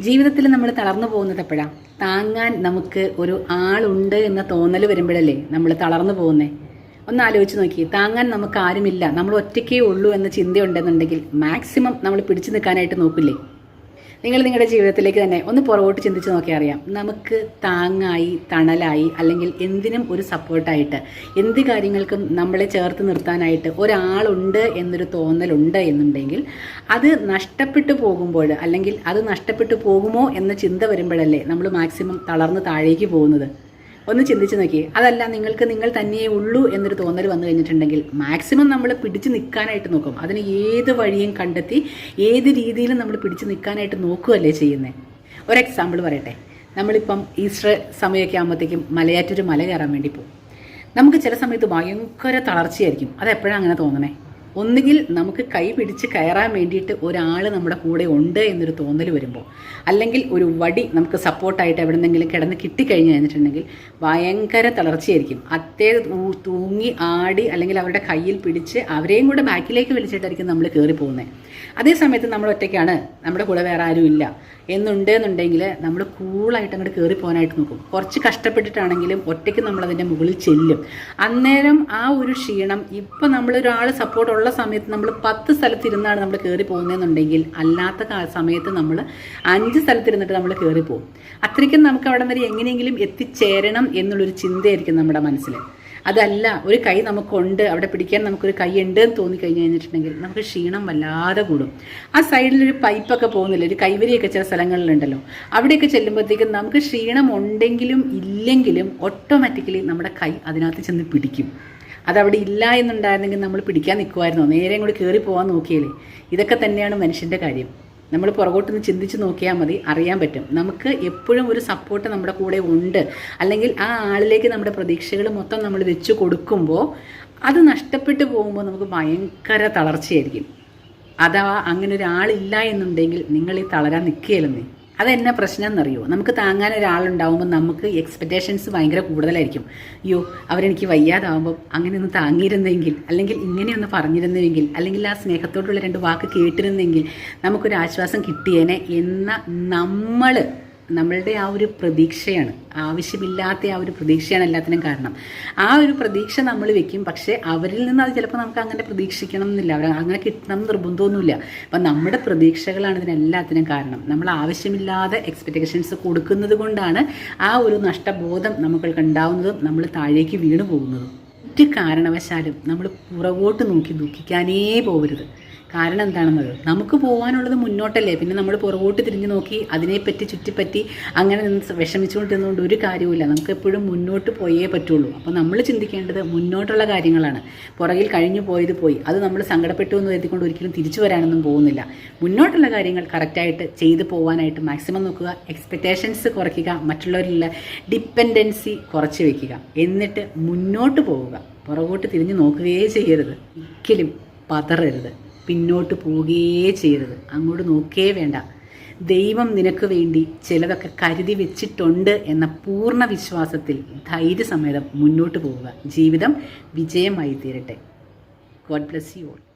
ജീവിതത്തിൽ നമ്മൾ തളർന്നു പോകുന്നത് എപ്പോഴാണ് താങ്ങാൻ നമുക്ക് ഒരു ആളുണ്ട് എന്ന തോന്നൽ വരുമ്പോഴല്ലേ നമ്മൾ തളർന്നു പോകുന്നേ? ഒന്ന് ആലോചിച്ച് നോക്കി. താങ്ങാൻ നമുക്ക് ആരുമില്ല. നമ്മൾ ഒറ്റയ്ക്കേ ഉള്ളൂ എന്ന ചിന്തയുണ്ടെന്നുണ്ടെങ്കിൽ മാക്സിമം നമ്മൾ പിടിച്ചു നിൽക്കാനായിട്ട് നോക്കില്ലേ? നിങ്ങൾ നിങ്ങളുടെ ജീവിതത്തിലേക്ക് തന്നെ ഒന്ന് പുറകോട്ട് ചിന്തിച്ച് നോക്കിയാൽ അറിയാം. നമുക്ക് താങ്ങായി തണലായി അല്ലെങ്കിൽ എന്തിനും ഒരു സപ്പോർട്ടായിട്ട് എന്ത് കാര്യങ്ങൾക്കും നമ്മളെ ചേർത്ത് നിർത്താനായിട്ട് ഒരാളുണ്ട് എന്നൊരു തോന്നലുണ്ട് എന്നുണ്ടെങ്കിൽ അത് നഷ്ടപ്പെട്ടു പോകുമ്പോൾ അല്ലെങ്കിൽ അത് നഷ്ടപ്പെട്ടു പോകുമോ എന്ന ചിന്ത വരുമ്പോഴല്ലേ നമ്മൾ മാക്സിമം തളർന്ന് താഴേക്ക് പോകുന്നത്. ഒന്ന് ചിന്തിച്ച് നോക്കി. അതല്ല നിങ്ങൾക്ക് നിങ്ങൾ തന്നെയേ ഉള്ളൂ എന്നൊരു തോന്നൽ വന്നു കഴിഞ്ഞിട്ടുണ്ടെങ്കിൽ മാക്സിമം നമ്മൾ പിടിച്ച് നിൽക്കാനായിട്ട് നോക്കും. അതിന് ഏത് വഴിയും കണ്ടെത്തി ഏത് രീതിയിലും നമ്മൾ പിടിച്ച് നിൽക്കാനായിട്ട് നോക്കുകയല്ലേ ചെയ്യുന്നത് ഒരു എക്സാമ്പിൾ പറയട്ടെ. നമ്മളിപ്പം ഈസ്റ്റർ സമയമൊക്കെ ആകുമ്പോഴത്തേക്കും മലയാറ്റൊരു മല കയറാൻ വേണ്ടി പോകും. നമുക്ക് ചില സമയത്ത് ഭയങ്കര തളർച്ചയായിരിക്കും. അതെപ്പോഴാണ് അങ്ങനെ തോന്നണേ? ഒന്നുകിൽ നമുക്ക് കൈ പിടിച്ച് കയറാൻ വേണ്ടിയിട്ട് ഒരാൾ നമ്മുടെ കൂടെ ഉണ്ട് എന്നൊരു തോന്നൽ വരുമ്പോൾ അല്ലെങ്കിൽ ഒരു വടി നമുക്ക് സപ്പോർട്ടായിട്ട് എവിടെന്നെങ്കിലും കിടന്ന് കിട്ടിക്കഴിഞ്ഞ് കഴിഞ്ഞിട്ടുണ്ടെങ്കിൽ ഭയങ്കര തളർച്ചയായിരിക്കും. അത്തേ തൂങ്ങി ആടി അല്ലെങ്കിൽ അവരുടെ കയ്യിൽ പിടിച്ച് അവരെയും കൂടെ ബാക്കിലേക്ക് വലിച്ചിട്ടായിരിക്കും നമ്മൾ കയറി പോകുന്നത് അതേ സമയത്ത് നമ്മൾ ഒറ്റയ്ക്കാണ് നമ്മുടെ കൂടെ വേറെ ആരും ഇല്ല എന്നുണ്ട് എന്നുണ്ടെങ്കിൽ നമ്മൾ കൂളായിട്ട് അങ്ങോട്ട് കയറി പോകാനായിട്ട് നോക്കും. കുറച്ച് കഷ്ടപ്പെട്ടിട്ടാണെങ്കിലും ഒറ്റയ്ക്ക് നമ്മളതിന്റെ മുകളിൽ ചെല്ലും. അന്നേരം ആ ഒരു ക്ഷീണം ഇപ്പം നമ്മളൊരാൾ സപ്പോർട്ട് ഉള്ള സമയത്ത് നമ്മൾ പത്ത് സ്ഥലത്തിരുന്നാണ് നമ്മൾ കയറി പോകുന്നതെന്നുണ്ടെങ്കിൽ അല്ലാത്ത സമയത്ത് നമ്മൾ അഞ്ച് സ്ഥലത്തിരുന്നിട്ട് നമ്മൾ കയറി പോകും. അത്രയ്ക്കും നമുക്ക് അവിടെ വരെ എങ്ങനെയെങ്കിലും എത്തിച്ചേരണം എന്നുള്ളൊരു ചിന്തയായിരിക്കും നമ്മുടെ മനസ്സിൽ അതല്ല ഒരു കൈ നമുക്കുണ്ട് അവിടെ പിടിക്കാൻ നമുക്കൊരു കൈ ഉണ്ട് എന്ന് തോന്നി തോന്നിക്കഴിഞ്ഞ് കഴിഞ്ഞിട്ടുണ്ടെങ്കിൽ നമുക്ക് ക്ഷീണം വല്ലാതെ കൂടും. ആ സൈഡിലൊരു പൈപ്പൊക്കെ പോകുന്നില്ല ഒരു കൈവരിയൊക്കെ ചില സ്ഥലങ്ങളിലുണ്ടല്ലോ. അവിടെയൊക്കെ ചെല്ലുമ്പോഴത്തേക്കും നമുക്ക് ക്ഷീണം ഉണ്ടെങ്കിലും ഇല്ലെങ്കിലും ഓട്ടോമാറ്റിക്കലി നമ്മുടെ കൈ അതിനകത്ത് ചെന്ന് പിടിക്കും. അതവിടെ ഇല്ല എന്നുണ്ടായിരുന്നെങ്കിൽ നമ്മൾ പിടിക്കാൻ നിൽക്കുമായിരുന്നോ നേരെ കൂടി കയറി പോകാൻ നോക്കിയാലേ ഇതൊക്കെ തന്നെയാണ് മനുഷ്യന്റെ കാര്യം. നമ്മൾ പുറകോട്ടൊന്ന് ചിന്തിച്ച് നോക്കിയാൽ മതി അറിയാൻ പറ്റും. നമുക്ക് എപ്പോഴും ഒരു സപ്പോർട്ട് നമ്മുടെ കൂടെ ഉണ്ട്. അല്ലെങ്കിൽ ആ ആളിലേക്ക് നമ്മുടെ പ്രതീക്ഷകൾ മൊത്തം നമ്മൾ വെച്ച് കൊടുക്കുമ്പോൾ അത് നഷ്ടപ്പെട്ടു പോകുമ്പോൾ നമുക്ക് ഭയങ്കര തളർച്ചയായിരിക്കും. അഥവാ അങ്ങനെ ഒരാളില്ല എന്നുണ്ടെങ്കിൽ നിങ്ങൾ ഈ തളരാൻ നിൽക്കുകയില്ലെന്നേ അതെന്നാ പ്രശ്നം എന്നറിയോ നമുക്ക് താങ്ങാൻ ഒരാളുണ്ടാവുമ്പോൾ നമുക്ക് എക്സ്പെക്റ്റേഷൻസ് ഭയങ്കര കൂടുതലായിരിക്കും. അയ്യോ അവരെനിക്ക് വയ്യാതാവുമ്പോൾ അങ്ങനെ ഒന്ന് താങ്ങിയിരുന്നെങ്കിൽ അല്ലെങ്കിൽ ഇങ്ങനെയൊന്ന് പറഞ്ഞിരുന്നെങ്കിൽ അല്ലെങ്കിൽ ആ സ്നേഹത്തോടുള്ള രണ്ട് വാക്ക് കേട്ടിരുന്നെങ്കിൽ നമുക്കൊരു ആശ്വാസം കിട്ടിയേനെ എന്ന നമ്മൾ നമ്മളുടെ ആ ഒരു പ്രതീക്ഷയാണ്. ആവശ്യമില്ലാത്ത ആ ഒരു പ്രതീക്ഷയാണ് എല്ലാത്തിനും കാരണം. ആ ഒരു പ്രതീക്ഷ നമ്മൾ വെക്കും. പക്ഷേ അവരിൽ നിന്ന് അത് ചിലപ്പോൾ നമുക്ക് അങ്ങനെ പ്രതീക്ഷിക്കണം എന്നില്ല അവർ അങ്ങനെ കിട്ടണം നിർബന്ധമൊന്നുമില്ല. അപ്പം നമ്മുടെ പ്രതീക്ഷകളാണ് ഇതിനെല്ലാത്തിനും കാരണം. നമ്മൾ ആവശ്യമില്ലാതെ എക്സ്പെക്റ്റേഷൻസ് കൊടുക്കുന്നത് കൊണ്ടാണ് ആ ഒരു നഷ്ടബോധം നമ്മൾക്ക് ഉണ്ടാവുന്നതും നമ്മൾ താഴേക്ക് വീണു പോകുന്നതും. ഒരു കാരണവശാലും നമ്മൾ പുറകോട്ട് നോക്കി ദുഃഖിക്കാനേ പോകരുത്. കാരണം എന്താണെന്നത്? നമുക്ക് പോകാനുള്ളത് മുന്നോട്ടല്ലേ? പിന്നെ നമ്മൾ പുറകോട്ട് തിരിഞ്ഞു നോക്കി അതിനെപ്പറ്റി ചുറ്റിപ്പറ്റി അങ്ങനെ നിന്ന് വിഷമിച്ചുകൊണ്ടിരുന്നുകൊണ്ട് ഒരു കാര്യവുമില്ല. നമുക്ക് എപ്പോഴും മുന്നോട്ട് പോയേ പറ്റുള്ളൂ. അപ്പോൾ നമ്മൾ ചിന്തിക്കേണ്ടത് മുന്നോട്ടുള്ള കാര്യങ്ങളാണ്. പുറകിൽ കഴിഞ്ഞു പോയത് പോയി. അത് നമ്മൾ സങ്കടപ്പെട്ടു എന്ന് കരുതിക്കൊണ്ട് ഒരിക്കലും തിരിച്ചു വരാനൊന്നും പോകുന്നില്ല. മുന്നോട്ടുള്ള കാര്യങ്ങൾ കറക്റ്റായിട്ട് ചെയ്തു പോകാനായിട്ട് മാക്സിമം നോക്കുക. എക്സ്പെക്റ്റേഷൻസ് കുറയ്ക്കുക. മറ്റുള്ളവരിലുള്ള ഡിപ്പെൻഡൻസി കുറച്ച് വയ്ക്കുക എന്നിട്ട് മുന്നോട്ട് പോവുക. പുറകോട്ട് തിരിഞ്ഞു നോക്കുകയേ ചെയ്യരുത്. ഒരിക്കലും പതറരുത്. പിന്നോട്ട് പോവുകയേ ചെയ്യരുത്. അങ്ങോട്ട് നോക്കേ വേണ്ട. ദൈവം നിനക്ക് വേണ്ടി ചിലതൊക്കെ കരുതി വെച്ചിട്ടുണ്ട് എന്ന പൂർണ വിശ്വാസത്തിൽ ധൈര്യസമേതം മുന്നോട്ട് പോവുക. ജീവിതം വിജയമായി തീരട്ടെ. God bless you all